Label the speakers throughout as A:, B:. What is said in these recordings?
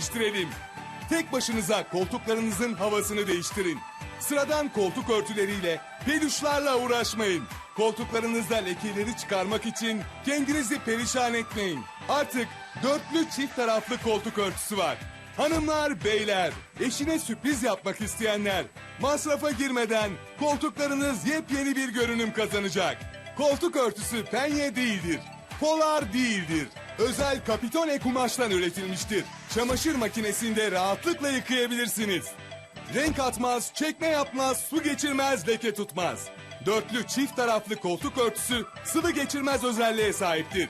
A: değiştirelim. Tek başınıza koltuklarınızın havasını değiştirin. Sıradan koltuk örtüleriyle, peluşlarla uğraşmayın. Koltuklarınızda lekeleri çıkarmak için kendinizi perişan etmeyin. Artık dörtlü çift taraflı koltuk örtüsü var. Hanımlar, beyler, eşine sürpriz yapmak isteyenler, masrafa girmeden koltuklarınız yepyeni bir görünüm kazanacak. Koltuk örtüsü penye değildir, polar değildir. Özel kapitone kumaştan üretilmiştir. Çamaşır makinesinde rahatlıkla yıkayabilirsiniz. Renk atmaz, çekme yapmaz, su geçirmez, leke tutmaz. Dörtlü çift taraflı koltuk örtüsü sıvı geçirmez özelliğe sahiptir.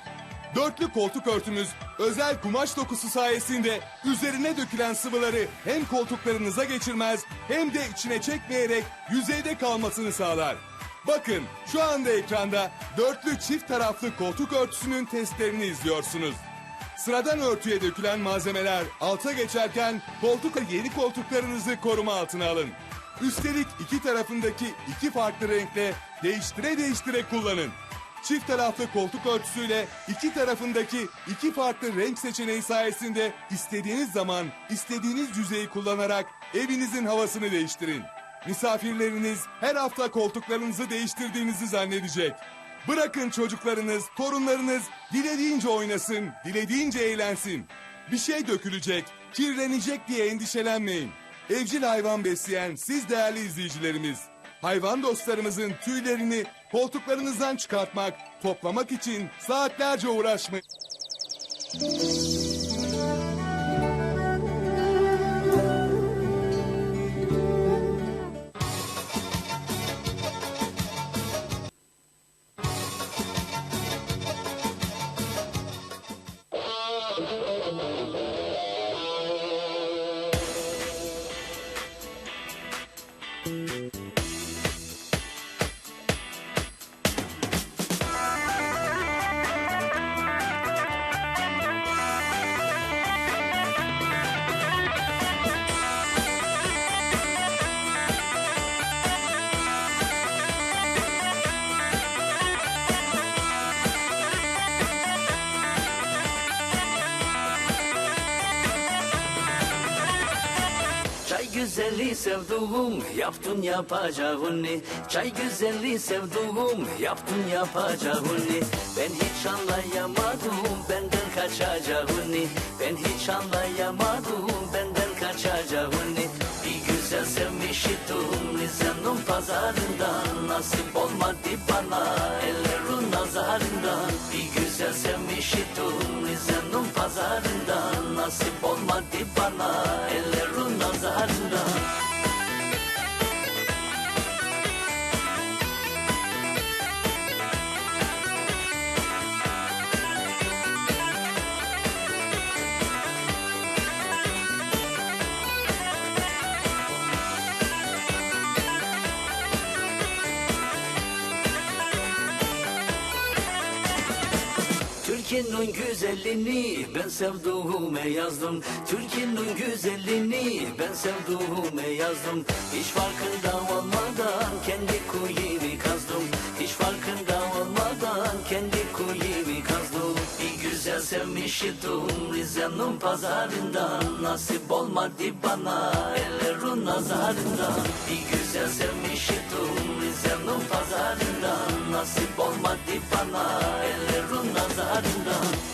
A: Dörtlü koltuk örtümüz özel kumaş dokusu sayesinde üzerine dökülen sıvıları hem koltuklarınıza geçirmez hem de içine çekmeyerek yüzeyde kalmasını sağlar. Bakın şu anda ekranda dörtlü çift taraflı koltuk örtüsünün testlerini izliyorsunuz. Sıradan örtüye dökülen malzemeler alta geçerken koltuk yeni koltuklarınızı koruma altına alın. Üstelik iki tarafındaki iki farklı renkle değiştire değiştire kullanın. Çift taraflı koltuk örtüsüyle iki tarafındaki iki farklı renk seçeneği sayesinde istediğiniz zaman istediğiniz yüzeyi kullanarak evinizin havasını değiştirin. Misafirleriniz her hafta koltuklarınızı değiştirdiğinizi zannedecek. Bırakın çocuklarınız, torunlarınız dilediğince oynasın, dilediğince eğlensin. Bir şey dökülecek, kirlenecek diye endişelenmeyin. Evcil hayvan besleyen siz değerli izleyicilerimiz. Hayvan dostlarımızın tüylerini koltuklarınızdan çıkartmak, toplamak için saatlerce uğraşmayın.
B: Sevduğum yaptın yapacağını. Çay güzeli sevduğum yaptın yapacağını. Ben hiç anlayamadım benden kaçacağını. Ben hiç anlayamadım benden kaçacağını. Bir güzel sevmiştim Rize'nin pazarından. Nasip olmadı bana ellerin nazarından. Bir güzel sevmiştim Rize'nin pazarından. Nasip olmadı bana ellerin güzelliğini ben sevduğume yazdım. Türkiye'nin güzelliğini ben sevduğume yazdım. Hiç farkında olmadan kendi kuyumu kazdım. Hiç farkında olmadan kendi kuyumu kazdım. Bir güzel sevmiştim Rize'nin pazarından. Nasip olmadı bana ellerin nazarından. Bir güzel sevmiştim Rize'nin pazarından. Nasip olmadı bana ellerin nazarından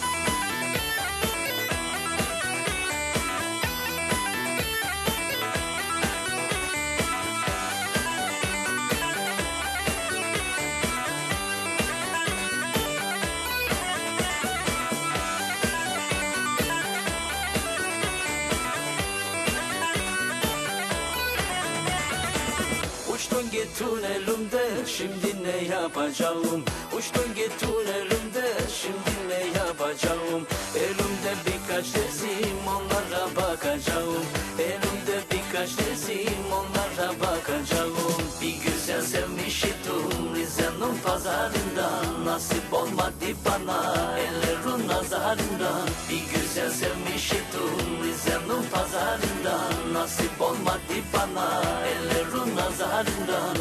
B: elimde şimdi ne yapacağım? Uçtun gittin elimde şimdi ne yapacağım? Elimde birkaç resim onlara bakacağım. Elimde birkaç resim onlara bakacağım. Bir güzel sevmiştim Rize'nin pazarından Nasip olmadı bana ellerin nazarından Bir güzel sevmiştim Rize'nin pazarından Nasip olmadı bana ellerin nazarından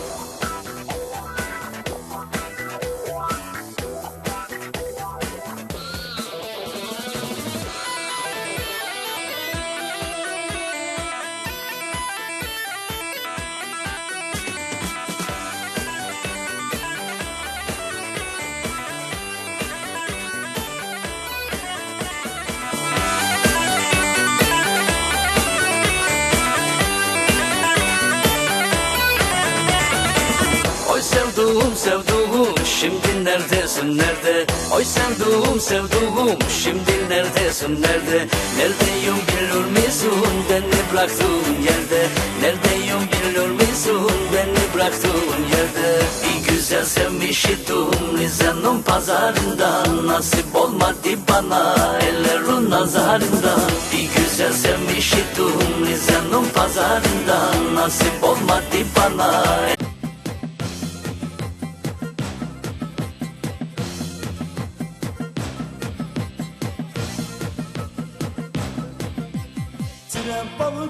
B: neredesin nerede? Oy sevduğum sevduğum şimdi neredesin nerede? Neredeyim biliyor musun? Beni bıraktığın yerde. Neredeyim biliyor musun? Beni bıraktığın yerde. Bir güzel sevmiştim Rize'nin pazarından. Nasip olmadı bana ellerin nazarından. Bir güzel sevmiştim Rize'nin pazarından. Nasip olmadı bana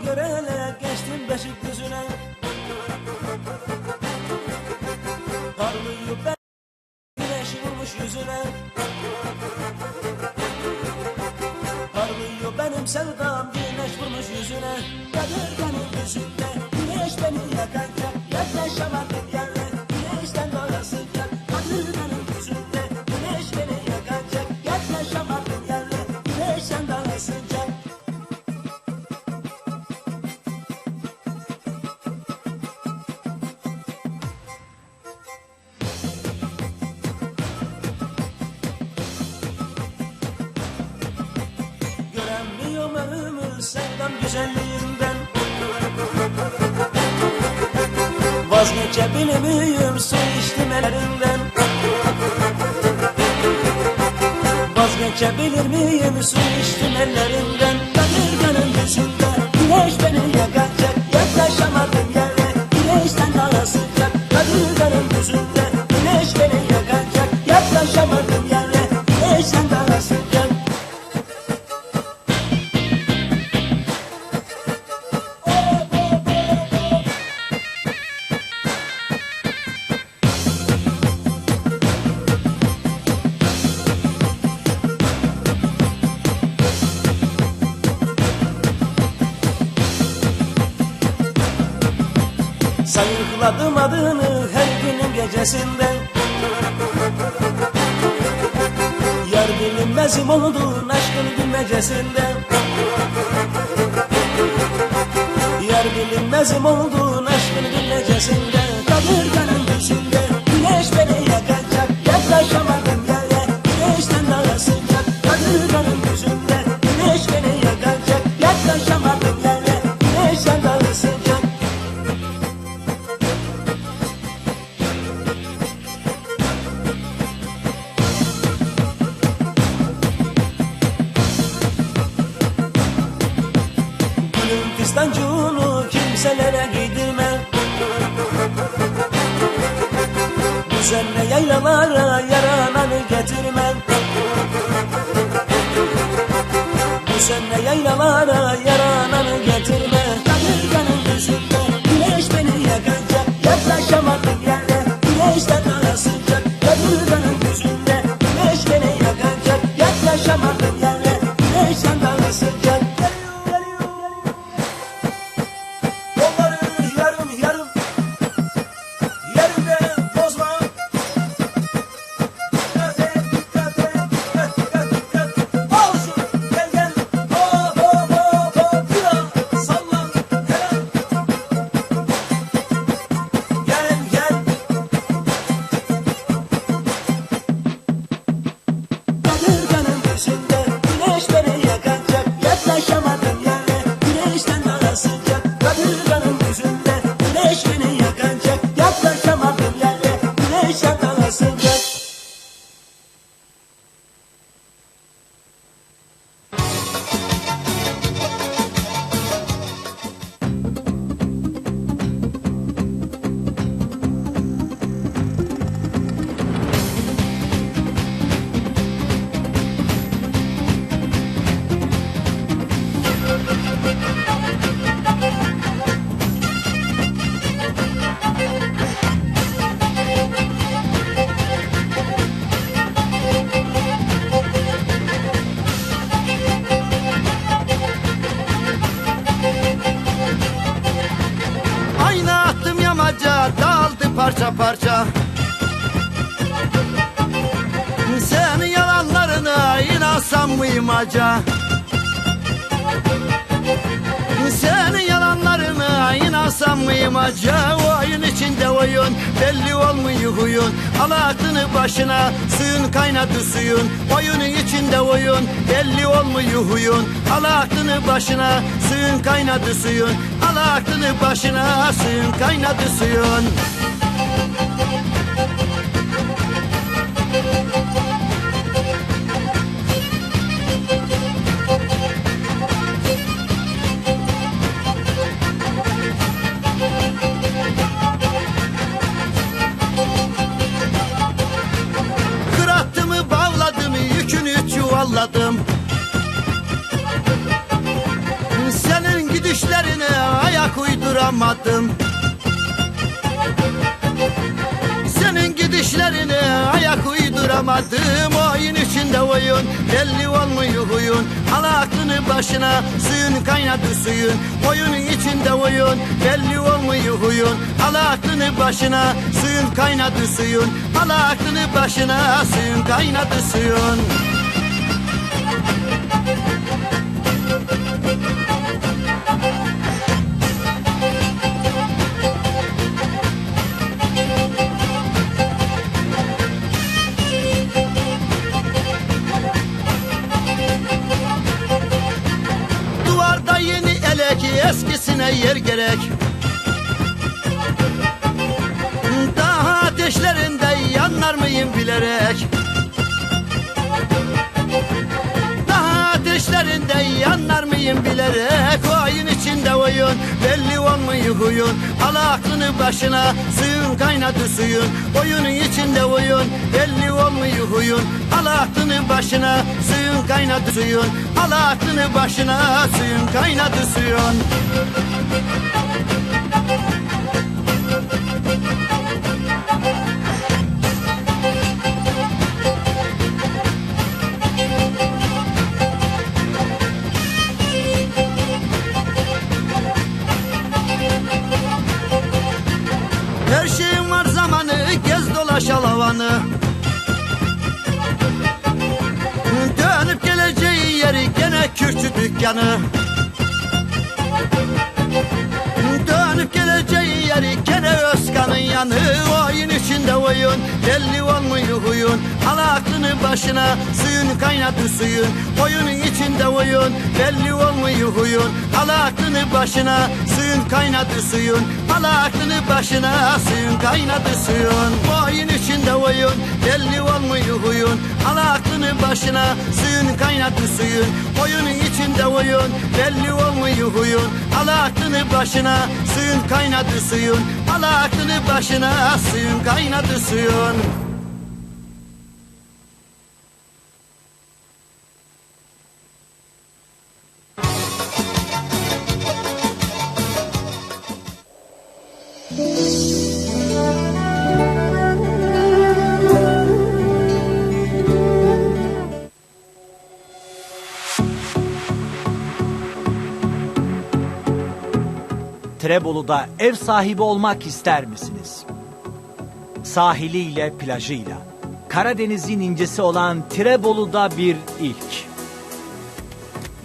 C: Görele geçtim beşik düzüne güzelliğinden. Vazgeçebilir miyim su içtim ellerinden? Vazgeçebilir miyim su içtim ellerinden? Kadırganın yüzünde güneş beni yakacak adını her günün gecesinden Yar bilinmezim oldun aşkın bilmecesinden Yar bilinmezim oldun aşkın bilmecesinden Kadırganın yüzünde güneş kimselere giydirme Düzenle yaylalara yarananı getirme? Düzenle yaylalara
D: parça parça. Senin yalanlarına inansam mıyım aca Senin yalanlarına inansam mıyım acı oyun içinde oyun belli olmuyor huyun. Al aklını başına suyun kaynadı suyun. Oyunun içinde oyun belli olmuyor huyun. Al aklını başına suyun kaynadı suyun. Al aklını başına suyun kaynadı suyun çuvalladım Senin gidişlerine ayak uyduramadım. Senin gidişlerine ayak uyduramadım. Oyun içinde oyun belli olmuyor huyun. Al aklını başına suyun kaynadı suyun. Oyunun içinde oyun belli olmuyor huyun. Al aklını başına suyun kaynadı suyun. Al aklını başına suyun kaynadı suyun mıyım bilerek. Daha ateşlerinde yanar mıyım bilerek? Oyun içinde oyun belli olmuyor huyun. Al aklını başına suyun kaynadı suyun. Oyunun içinde oyun belli olmuyor huyun. Al aklını başına suyun kaynadı suyun. Al aklını başına suyun kaynadı suyun dükkanı Dönüp geleceği yeri gene Özkan'ın yanı. Oyun içinde oyun belli olmuyor huyun. Al aklını başına suyun kaynadı suyun. Oyunun içinde oyun belli olmuyor huyun. Al aklını başına suyun kaynadı suyun. Al aklını başına suyun kaynadı suyun. Oyun içinde oyun belli olmuyor huyun. Al aklını başına suyun kaynadı suyun. Oyunun içinde oyun belli olmuyor huyun. Al aklını başına suyun kaynadı suyun. Al aklını başına suyun kaynadı suyun
E: Trebolu'da ev sahibi olmak ister misiniz? Sahiliyle, plajıyla, Karadeniz'in incisi olan Trebolu'da bir ilk.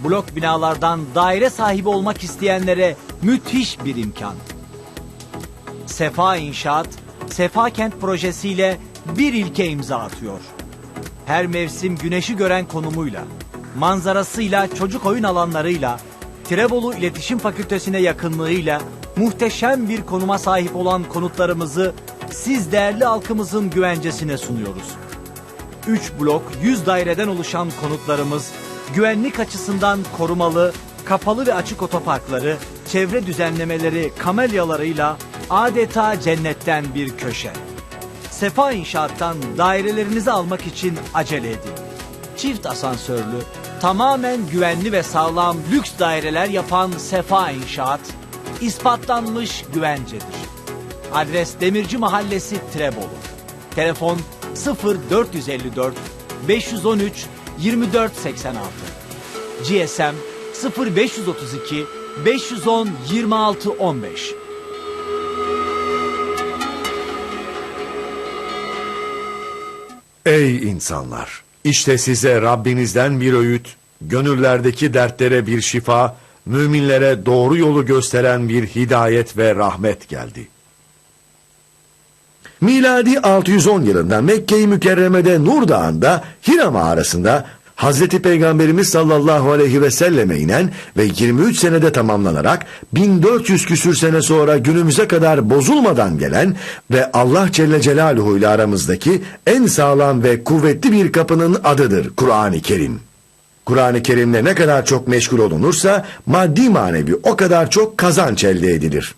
E: Blok binalardan daire sahibi olmak isteyenlere müthiş bir imkan. Sefa İnşaat, Sefa Kent projesiyle bir ilke imza atıyor. Her mevsim güneşi gören konumuyla, manzarasıyla, çocuk oyun alanlarıyla, Tirebolu İletişim Fakültesine yakınlığıyla muhteşem bir konuma sahip olan konutlarımızı siz değerli halkımızın güvencesine sunuyoruz. 3 blok 100 daireden oluşan konutlarımız güvenlik açısından korumalı, kapalı ve açık otoparkları, çevre düzenlemeleri, kamelyalarıyla adeta cennetten bir köşe. Sefa İnşaat'tan dairelerinizi almak için acele edin. Çift asansörlü, tamamen güvenli ve sağlam lüks daireler yapan Sefa İnşaat, ispatlanmış güvencedir. Adres Demirci Mahallesi Trebolu. Telefon 0454 513 2486. GSM 0532 510 2615.
F: Ey insanlar! İşte size Rabbinizden bir öğüt, gönüllerdeki dertlere bir şifa müminlere doğru yolu gösteren bir hidayet ve rahmet geldi. Miladi 610 yılında Mekke-i Mükerreme'de Nur Dağı'nda Hira mağarasında Hazreti Peygamberimiz sallallahu aleyhi ve selleme inen ve 23 senede tamamlanarak 1400 küsür sene sonra günümüze kadar bozulmadan gelen ve Allah Celle Celaluhu ile aramızdaki en sağlam ve kuvvetli bir kapının adıdır Kur'an-ı Kerim. Kur'an-ı Kerim'le ne kadar çok meşgul olunursa maddi manevi o kadar çok kazanç elde edilir.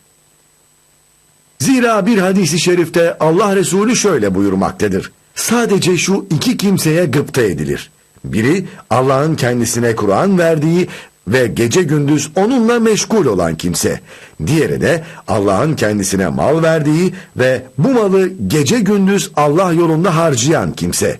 F: Zira bir hadisi şerifte Allah Resulü şöyle buyurmaktadır. Sadece şu iki kimseye gıpta edilir. Biri Allah'ın kendisine Kur'an verdiği ve gece gündüz onunla meşgul olan kimse. Diğeri de Allah'ın kendisine mal verdiği ve bu malı gece gündüz Allah yolunda harcayan kimse.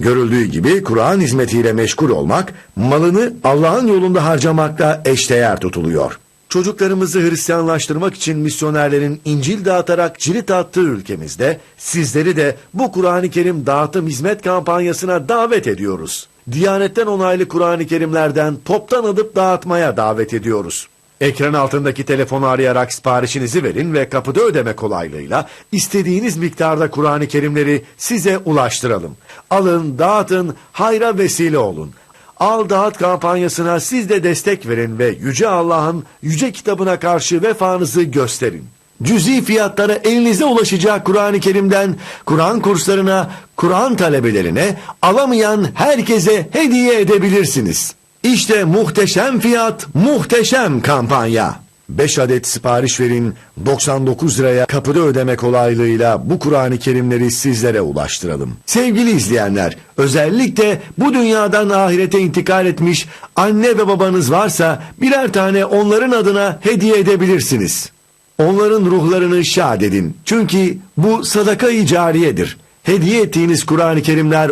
F: Görüldüğü gibi Kur'an hizmetiyle meşgul olmak, malını Allah'ın yolunda harcamakla eşdeğer tutuluyor. Çocuklarımızı Hristiyanlaştırmak için misyonerlerin İncil dağıtarak cirit attığı ülkemizde sizleri de bu Kur'an-ı Kerim dağıtım hizmet kampanyasına davet ediyoruz. Diyanetten onaylı Kur'an-ı Kerimlerden toptan alıp dağıtmaya davet ediyoruz. Ekran altındaki telefonu arayarak siparişinizi verin ve kapıda ödeme kolaylığıyla istediğiniz miktarda Kur'an-ı Kerimleri size ulaştıralım. Alın, dağıtın, hayra vesile olun. Al Dağıt kampanyasına siz de destek verin ve Yüce Allah'ın Yüce kitabına karşı vefanızı gösterin. Cüzi fiyatlara elinize ulaşacak Kur'an-ı Kerim'den Kur'an kurslarına, Kur'an talebelerine alamayan herkese hediye edebilirsiniz. İşte muhteşem fiyat, muhteşem kampanya. 5 adet sipariş verin 99 liraya kapıda ödeme kolaylığıyla bu Kur'an-ı Kerimleri sizlere ulaştıralım. Sevgili izleyenler özellikle bu dünyadan ahirete intikal etmiş anne ve babanız varsa birer tane onların adına hediye edebilirsiniz. Onların ruhlarını şad edin. Çünkü bu sadaka-i cariyedir. Hediye ettiğiniz Kur'an-ı Kerimler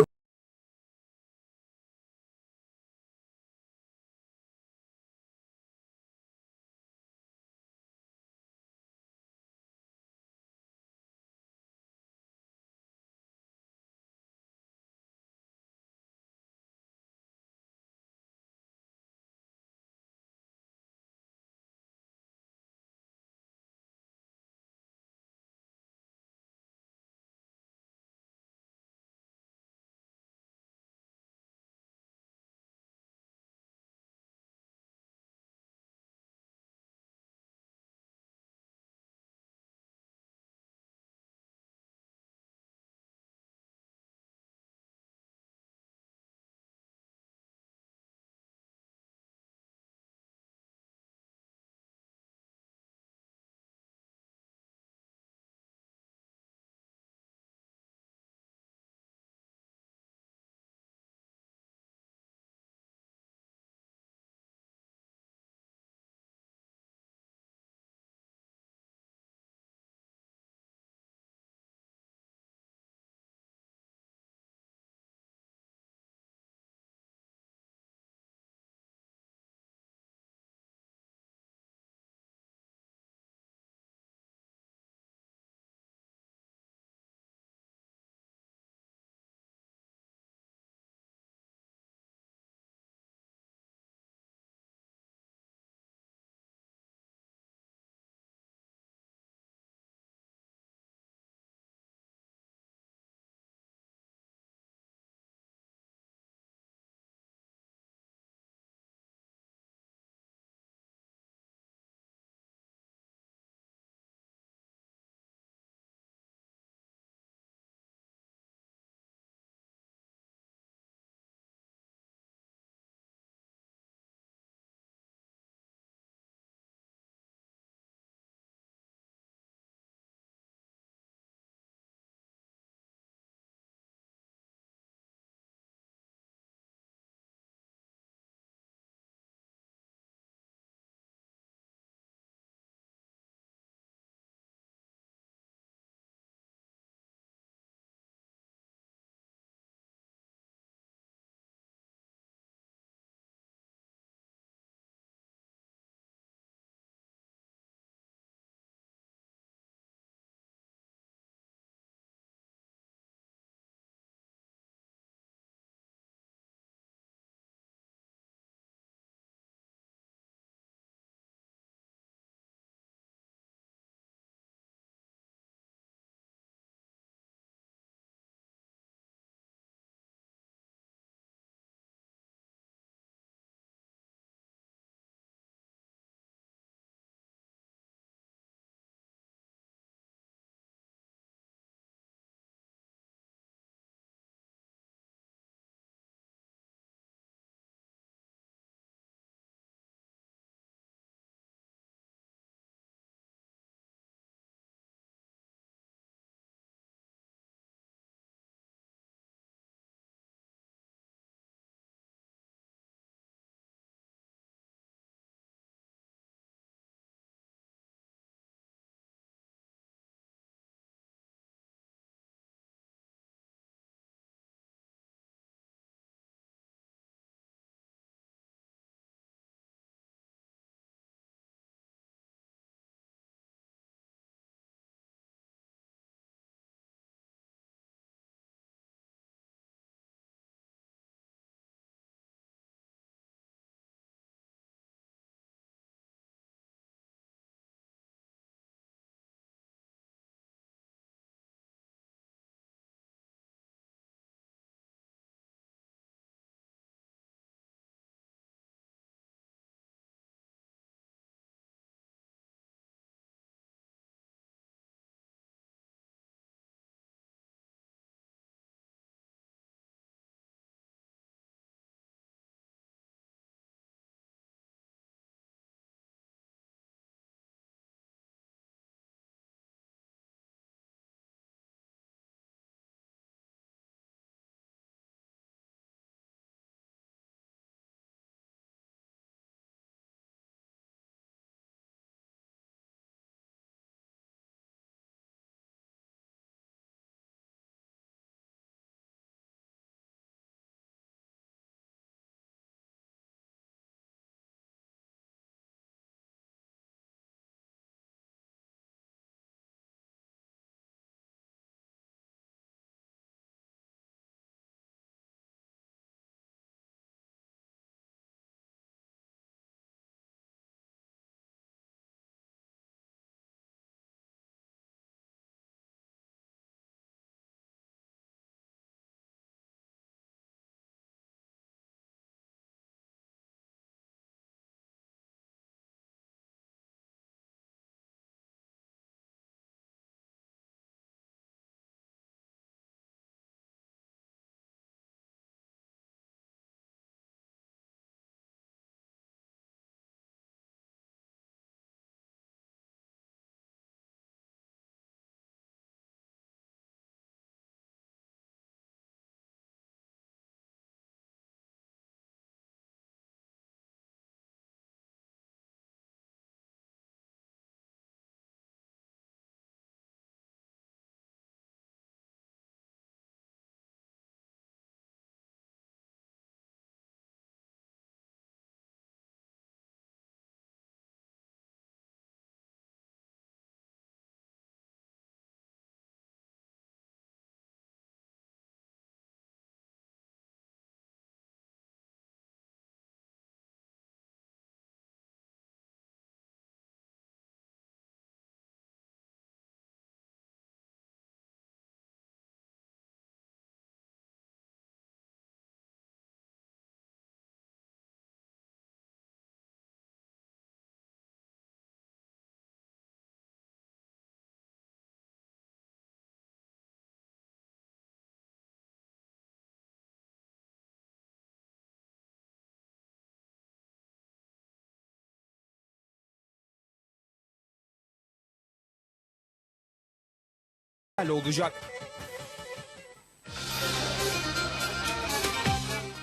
G: olacak.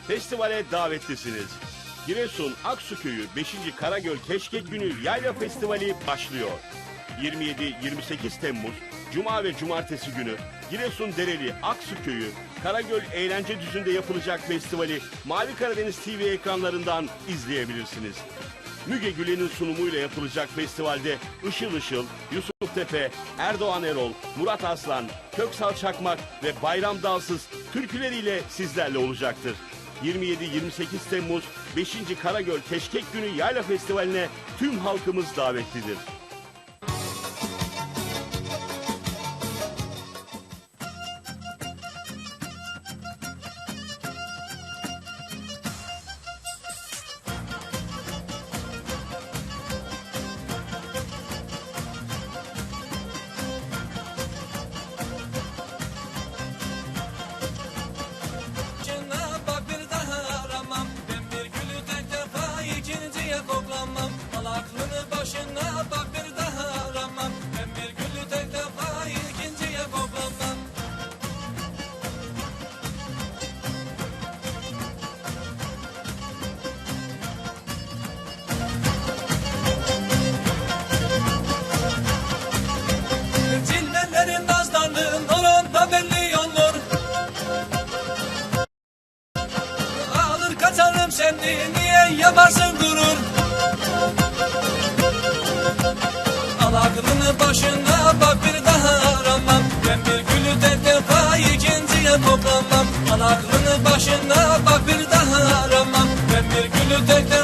H: Festivale davetlisiniz. Giresun Aksuköy'ü 5. Karagöl Keşkek Günü Yayla Festivali başlıyor. 27-28 Temmuz Cuma ve Cumartesi günü Giresun Dereli Aksuköy'ü Karagöl Eğlence Düzü'nde yapılacak festivali Mavi Karadeniz TV ekranlarından izleyebilirsiniz. Müge Gülen'in sunumuyla yapılacak festivalde Işıl Işıl, Yusuf Tepe, Erdoğan Erol, Murat Aslan, Köksal Çakmak ve Bayram Dalsız türküleriyle sizlerle olacaktır. 27-28 Temmuz 5. Karagöl Keşkek Günü Yayla Festivali'ne tüm halkımız davetlidir.
I: Toplamam Al aklını başına bak bir daha aramam. Ben bir gülü tek